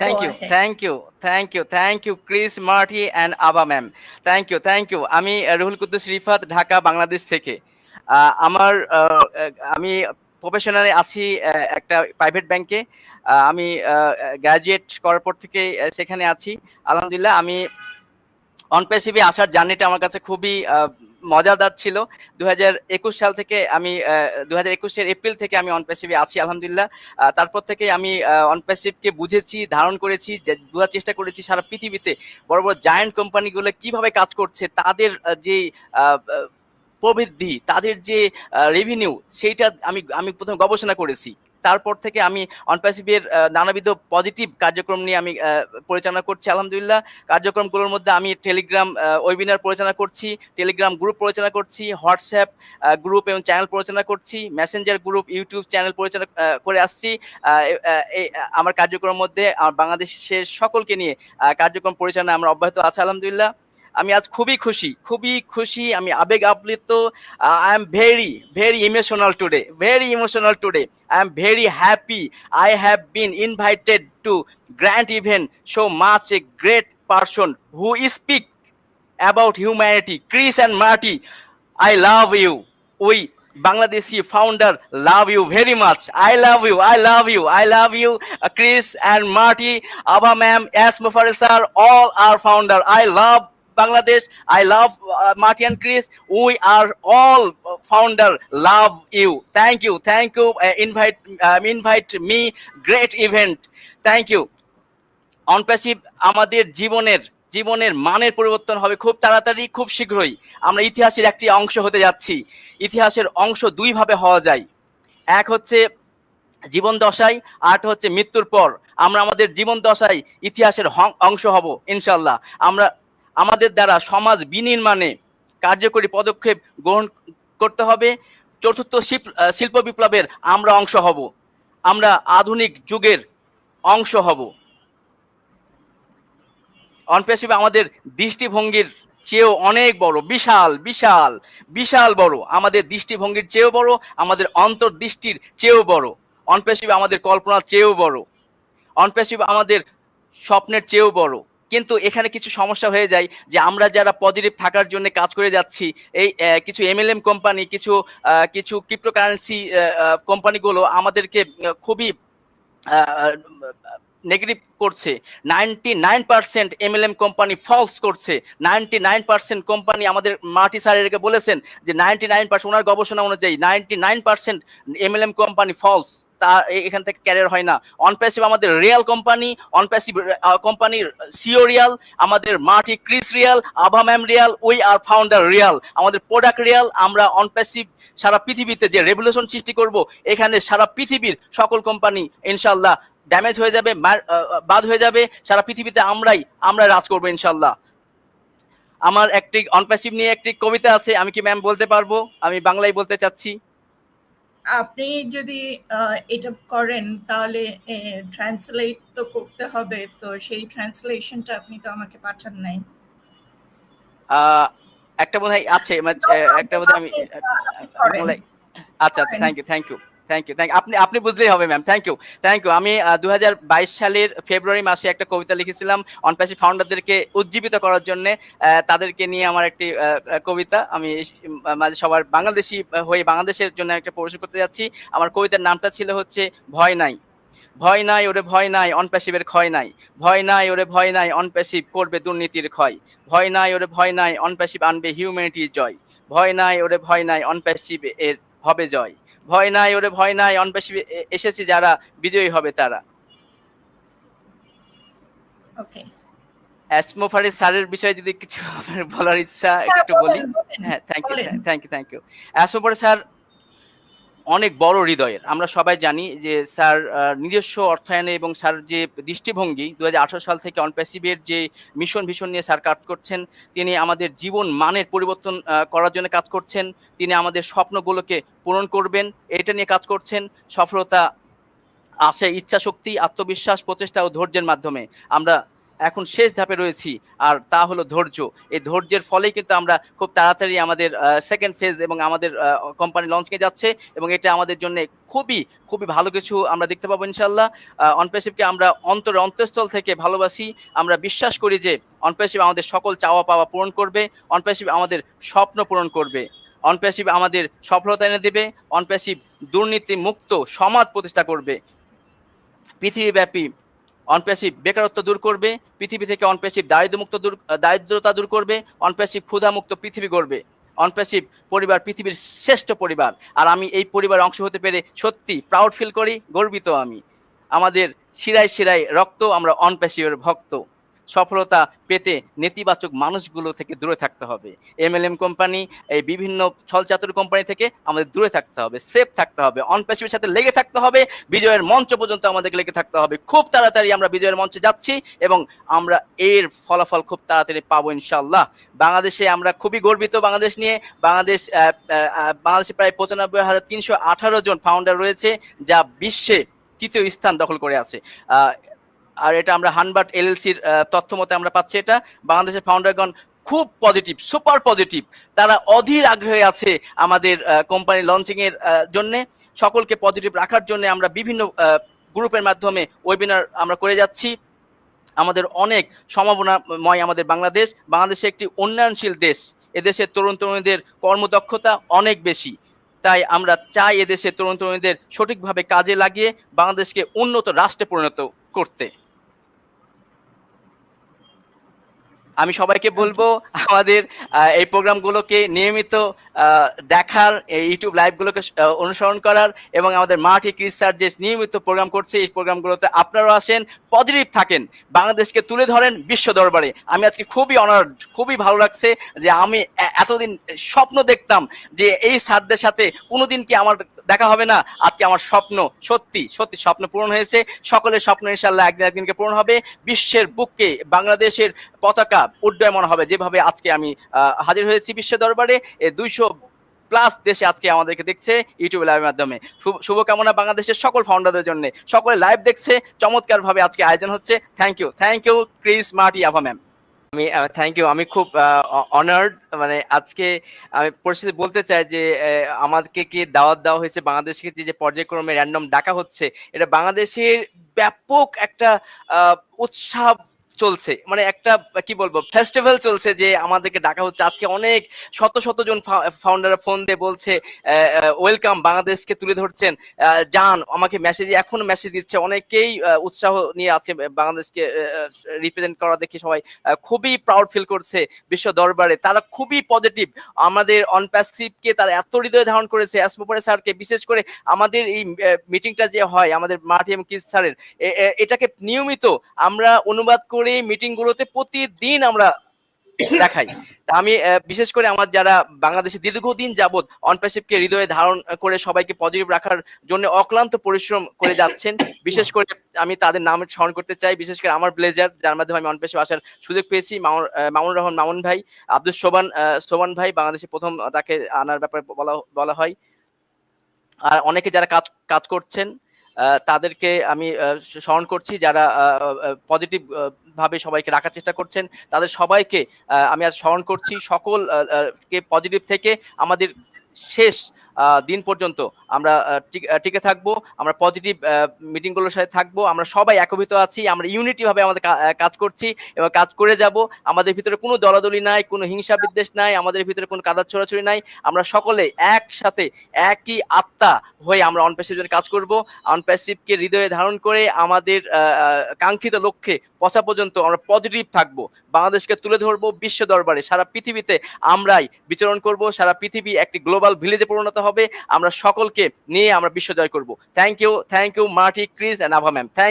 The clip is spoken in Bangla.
You, ahead. thank you, thank you, thank you, Chris, Marty, and Aba ma'am thank you thank you আমি আহ, রুহুল কুদ্দুস রিফাত ঢাকা বাংলাদেশ থেকে। আহ, আমার আহ, আমি প্রফেশনালি আছি একটা প্রাইভেট ব্যাংকে আমি গ্র্যাজুয়েট করার পর থেকে সেখানে আছি। আলহামদুলিল্লাহ আমি অনপেসিভে আসার জার্নিটা আমার কাছে খুবই মজাদার ছিল। দু সাল থেকে আমি দু হাজার একুশের এপ্রিল থেকে আমি অনপেসিভে আছি, আলহামদুলিল্লাহ। তারপর থেকে আমি অনপেসিভকে বুঝেছি, ধারণ করেছি বোঝার চেষ্টা করেছি সারা পৃথিবীতে বড় বড় জায়ান্ট কোম্পানিগুলো কীভাবে কাজ করছে, তাদের যে প্রবৃদ্ধি, তাদের যে রেভিনিউ সেইটা আমি আমি প্রথমে গবেষণা করেছি। তারপর থেকে আমি অনপ্যাসিভের নানাবিধ পজিটিভ কার্যক্রম নিয়ে আমি পরিচালনা করছি, আলহামদুলিল্লাহ। কার্যক্রমগুলোর মধ্যে আমি টেলিগ্রাম ওয়েবিনার পরিচালনা করছি টেলিগ্রাম গ্রুপ পরিচালনা করছি হোয়াটসঅ্যাপ গ্রুপ এবং চ্যানেল পরিচালনা করছি মেসেঞ্জার গ্রুপ ইউটিউব চ্যানেল পরিচালনা করে আসছি। আমার কার্যক্রমের মধ্যে আমার বাংলাদেশের সকলকে নিয়ে কার্যক্রম পরিচালনা আমরা অব্যাহত আছে, আলহামদুলিল্লাহ। আমি আজ খুবই খুশি খুবই খুশি আমি আবেগ আপ্লিত I am very very emotional today very emotional today I am very happy I have been invited to grand event so much a great person who speak about humanity. Chris and Marty, I love you. We Bangladeshi founder love you very much. I love you. I love you. I love you, uh, Chris and Marty, Abba ma'am, S. Mufaris sir, all our founder. I love I love love uh, Marty and Chris. We are all uh, founder. Love you. Thank invite invite me. Great event. Thank you. অনপ্যাসিভ আমাদের জীবনের জীবনের মানের পরিবর্তন হবে খুব তাড়াতাড়ি খুব শীঘ্রই আমরা ইতিহাসের একটি অংশ হতে যাচ্ছি ইতিহাসের অংশ দুইভাবে হওয়া যায় এক হচ্ছে জীবন দশায় আট হচ্ছে মৃত্যুর পর আমরা আমাদের জীবন দশায় ইতিহাসের অংশ হব ইনশাল্লাহ আমরা আমাদের দ্বারা সমাজ বিনির্মাণে কার্যকরী পদক্ষেপ গ্রহণ করতে হবে। চতুর্থ শিল্প- শিল্প বিপ্লবের আমরা অংশ হব। আমরা আধুনিক যুগের অংশ হব। অনপ্রেসিভ আমাদের দৃষ্টিভঙ্গির চেয়েও অনেক বড়, বিশাল বিশাল বিশাল বড়। আমাদের দৃষ্টিভঙ্গির চেয়েও বড়, আমাদের অন্তর্দৃষ্টির চেয়েও বড়। অনপ্রেসিভ আমাদের কল্পনার চেয়েও বড়। অনপ্রেসিভ আমাদের স্বপ্নের চেয়েও বড়। কিন্তু এখানে কিছু সমস্যা হয়ে যায় যে আমরা যারা পজিটিভ থাকার জন্য কাজ করে যাচ্ছি, এই কিছু এমএলএম কোম্পানি কিছু কিছু ক্রিপ্টোকারেন্সি কোম্পানিগুলো আমাদেরকে খুবই নেগেটিভ করছে ninety nine percent MLM company falls করছে নাইনটি নাইন পার্সেন্ট কোম্পানি আমাদের মাটি স্যারেরকে বলেছেন যে নাইনটি নাইন পার্সেন্ট ওনার গবেষণা অনুযায়ী ninety nine percent MLM company falls তা এখান থেকে ক্যারিয়ার হয় না। অনপ্যাসিভ আমাদের রিয়াল কোম্পানি অনপ্যাসিভ কোম্পানির সিও রিয়াল আমাদের Marty Chris real Ava ma'am real we are founder real আমাদের প্রোডাক্ট রিয়াল আমরা অনপ্যাসিভ সারা পৃথিবীতে যে রেভলিউশন সৃষ্টি করব, এখানে সারা পৃথিবীর সকল কোম্পানি ইনশাল্লাহ ড্যামেজ হয়ে যাবে বাদ হয়ে যাবে সারা পৃথিবীতে আমরাই আমরা রাজ করব ইনশাল্লাহ আমার একটি অনপ্যাসিভ নিয়ে একটি কবিতা আছে আমি কি ম্যাম বলতে পারব? আমি বাংলায় বলতে চাচ্ছি। আপনি যদি এটা করেন তাহলে ট্রান্সলেট তো করতে হবে তো সেই ট্রান্সলেশনটা আপনি তো আমাকে পাঠান নাই। একটা বোধ হয় আছে মানে, একটা বোধ হয় আমি আচ্ছা আচ্ছা thank you thank you thank you thank আপনি আপনি বুঝলেই হবে ma'am thank you thank you আমি দু হাজার বাইশ সালের ফেব্রুয়ারি মাসে একটা কবিতা লিখেছিলাম অনপ্যাসি ফাউন্ডারদেরকে উজ্জীবিত করার জন্য। তাদেরকে নিয়ে আমার একটি কবিতা। আমি মাঝে সবার বাংলাদেশি হয়ে বাংলাদেশের জন্য একটা পরিবেশন করতে যাচ্ছি। আমার কবিতার নামটা ছিল হচ্ছে ভয় নাই। ভয় নাই, ওরে ভয় নাই অনপ্যাসিভের ক্ষয় নাই। ভয় নাই, ওরে ভয় নাই অনপ্যাসিভ করবে দুর্নীতির ক্ষয়। ভয় নাই, ওরে ভয় নাই অনপ্যাসিভ আনবে হিউম্যানিটির জয়। ভয় নাই, ওরে ভয় নাই অনপ্যাসিভ এর হবে জয়। ভয় নাই ওরে ভয় নাই অনবেশী এসেছি যারা বিজয়ী হবে তারা। ওকে অ্যাসমোফারি স্যারের বিষয়ে যদি কিছু বলার ইচ্ছা একটু বলি। হ্যাঁ thank you thank you thank you Ash Mufareh sir অনেক বড় হৃদয়ের। আমরা সবাই জানি যে স্যার নিজস্ব অর্থায়নে এবং স্যার যে দৃষ্টিভঙ্গি দু হাজার আঠেরো সাল থেকে অনপ্যাসিভের যে মিশন ভিশন নিয়ে স্যার কাজ করছেন, তিনি আমাদের জীবন মানের পরিবর্তন করার জন্য কাজ করছেন, তিনি আমাদের স্বপ্নগুলোকে পূরণ করবেন, এটা নিয়ে কাজ করছেন, সফলতা আসে ইচ্ছা, শক্তি, আত্মবিশ্বাস, প্রচেষ্টা ও ধৈর্যের মাধ্যমে। আমরা এখন শেষ ধাপে রয়েছি, আর তা হলো ধৈর্য। এই ধৈর্যের ফলেই কিন্তু আমরা খুব তাড়াতাড়ি আমাদের সেকেন্ড ফেজ এবং আমাদের কোম্পানি লঞ্চকে যাচ্ছে এবং এটা আমাদের জন্য খুবই খুবই ভালো কিছু আমরা দেখতে পাবো ইনশাল্লাহ অনপেসিভকে আমরা অন্তর অন্তঃস্থল থেকে ভালোবাসি। আমরা বিশ্বাস করি যে অনপেসিভ আমাদের সকল চাওয়া পাওয়া পূরণ করবে অনপেসিভ আমাদের স্বপ্ন পূরণ করবে। অনপেসিভ আমাদের সফলতা এনে দেবে অনপেসিভ দুর্নীতি মুক্ত সমাজ প্রতিষ্ঠা করবে। পৃথিবীব্যাপী অনপেসিভ বেকারত্ব দূর করবে, পৃথিবী থেকে অনপ্যাসিভ দারিদ্রমুক্ত দূর দারিদ্রতা দূর করবে, অনপ্যাসিভ ক্ষুধামুক্ত পৃথিবী গড়বে। অনপ্যাসিভ পরিবার পৃথিবীর শ্রেষ্ঠ পরিবার। আর আমি এই পরিবার অংশ হতে পেরে সত্যি প্রাউড ফিল করি, গর্বিত আমি। আমাদের শিরায় শিরায় রক্ত, আমরা অনপ্যাসিভের ভক্ত। সফলতা পেতে নেতিবাচক মানুষগুলো থেকে দূরে থাকতে হবে। এমএলএম কোম্পানি এই বিভিন্ন ছলচাতুর কোম্পানি থেকে আমাদের দূরে থাকতে হবে সেফ থাকতে হবে অনপেসিভের সাথে লেগে থাকতে হবে, বিজয়ের মঞ্চ পর্যন্ত আমাদেরকে লেগে থাকতে হবে। খুব তাড়াতাড়ি আমরা বিজয়ের মঞ্চে যাচ্ছি এবং আমরা এর ফলাফল খুব তাড়াতাড়ি পাবো ইনশাল্লাহ বাংলাদেশে আমরা খুবই গর্বিত বাংলাদেশ নিয়ে। বাংলাদেশ বাংলাদেশে প্রায় পঁচানব্বই হাজার তিনশো আঠারো জন ফাউন্ডার রয়েছে, যা বিশ্বে তৃতীয় স্থান দখল করে আছে। আর এটা আমরা হানবার্ট এলএলসির তথ্য মতে আমরা পাচ্ছি এটা। বাংলাদেশের ফাউন্ডারগণ খুব পজিটিভ সুপার পজিটিভ তারা অধীর আগ্রহে আছে আমাদের কোম্পানি লঞ্চিংয়ের জন্য। সকলকে পজিটিভ রাখার জন্য আমরা বিভিন্ন গ্রুপের মাধ্যমে ওয়েবিনার আমরা করে যাচ্ছি। আমাদের অনেক সম্ভাবনাময় আমাদের বাংলাদেশ। বাংলাদেশে একটি উন্নয়নশীল দেশ। এদেশের তরুণ তরুণীদের কর্মদক্ষতা অনেক বেশি। তাই আমরা চাই এদেশের তরুণ তরুণীদের সঠিকভাবে কাজে লাগিয়ে বাংলাদেশকে উন্নত রাষ্ট্রে পরিণত করতে। আমি সবাইকে বলব আমাদের এই প্রোগ্রামগুলোকে নিয়মিত দেখার, এই ইউটিউব লাইভগুলোকে অনুসরণ করার এবং আমাদের মাঠে ক্রিস স্যার যে নিয়মিত প্রোগ্রাম করছে, এই প্রোগ্রামগুলোতে আপনারাও আসেন পজিটিভ থাকেন, বাংলাদেশকে তুলে ধরেন বিশ্ব দরবারে। আমি আজকে খুবই অনার্ড খুবই ভালো লাগছে যে আমি এতদিন স্বপ্ন দেখতাম যে এই স্যারদের সাথে কোনোদিন কি আমার দেখা হবে না, আজকে আমার স্বপ্ন সত্যি সত্যি স্বপ্ন পূরণ হয়েছে। সকলের স্বপ্ন ইনশাল্লাহ একদিন একদিনকে পূরণ হবে। বিশ্বের বুকে বাংলাদেশের পতাকা উড্ডয়মান হবে। যেভাবে আজকে আমি হাজির হয়েছি বিশ্ব দরবারে দুইশো প্লাস দেশে আজকে আমাদেরকে দেখছে ইউটিউব লাইভের মাধ্যমে। শুভকামনা বাংলাদেশের সকল ফাউন্ডারদের জন্য। সকলে লাইভ দেখছে, চমৎকারভাবে আজকে আয়োজন হচ্ছে। Thank you thank you Chris Marty Ava ma'am আমি থ্যাংক ইউ আমি খুব অনার্ড মানে আজকে আমি পরিস্থিতি বলতে চাই যে আমাদেরকে কি দাওয়াত দেওয়া হয়েছে? বাংলাদেশকে যে পর্যায়ক্রমে র্যান্ডম ডাকা হচ্ছে? এটা বাংলাদেশের ব্যাপক একটা উৎসাহ চলছে। মানে একটা, কি বলব ফেস্টিভ্যাল চলছে যে আমাদেরকে ডাকা হচ্ছে। আজকে অনেক শত শত জন ফাউন্ডার ফোন দিয়ে বলছে ওয়েলকাম বাংলাদেশকে তুলে ধরছেন। যান, আমাকে মেসেজ এখনও মেসেজ দিচ্ছে। অনেকেই উৎসাহ নিয়ে আজকে বাংলাদেশকে রিপ্রেজেন্ট করা দেখে সবাই খুবই প্রাউড ফিল করছে বিশ্ব দরবারে। তারা খুবই পজিটিভ আমাদের অনপ্যাসিভকে তারা এত হৃদয় ধারণ করেছে। অ্যাসমোপরে স্যারকে বিশেষ করে আমাদের এই মিটিংটা যে হয়, আমাদের মাঠি এবং কিস স্যারের এটাকে নিয়মিত আমরা অনুবাদ করে মিটিংগুলোতে প্রতিদিন আমরা দেখাই। আমি বিশেষ করে আমার যারা বাংলাদেশে দীর্ঘদিন যাবৎ অনপ্যাসিভকে হৃদয়ে ধারণ করে সবাইকে পজিটিভ রাখার জন্য অক্লান্ত পরিশ্রম করে যাচ্ছেন, বিশেষ করে আমি তাদের নাম স্মরণ করতে চাই। বিশেষ করে আমার ব্লেজার, যার মাধ্যমে আমি অনপ্যাসিভ আসার সুযোগ পেয়েছি, মামুন রহমান, মামুন ভাই, আব্দুল সোবান সোবান ভাই, বাংলাদেশে প্রথম তাকে আনার ব্যাপারে বলা বলা হয়। আর অনেকে যারা কাজ কাজ করছেন তাদেরকে আমি স্মরণ করছি যারা পজিটিভ ভাবে সবাইকে রাখার চেষ্টা করছেন, তাদের সবাইকে আমি আজ স্মরণ করছি সকল কে পজিটিভ থেকে আমাদের শেষ দিন পর্যন্ত আমরা টিক- থাকব, আমরা পজিটিভ মিটিংগুলোর সাথে থাকব, আমরা সবাই একত্রিত আছি, আমরা ইউনিটিভাবে আমাদের কাজ করছি, এবং কাজ করে যাব, আমাদের ভিতরে কোনো দলাদলি নাই, কোনো হিংসা বিদ্বেষ নাই, আমাদের ভিতরে কোনো কাদার ছড়াছড়ি নাই, আমরা সকলে একসাথে একই আত্মা হয়ে আমরা অনপ্যাসিভ জন্য কাজ করব অনপ্যাসিভকে হৃদয়ে ধারণ করে আমাদের কাঙ্ক্ষিত লক্ষ্যে পৌঁছা পর্যন্ত আমরা পজিটিভ থাকব, বাংলাদেশকে তুলে ধরবো বিশ্ব দরবারে, সারা পৃথিবীতে আমরাই বিচরণ করব, সারা পৃথিবী একটি গ্লোবাল ভিলেজে পরিণত হবে। আমরা সকলকে নিয়ে আমরা বিশ্ব জয় করব। Thank you thank you Marty Chris and Ava ma'am. Thank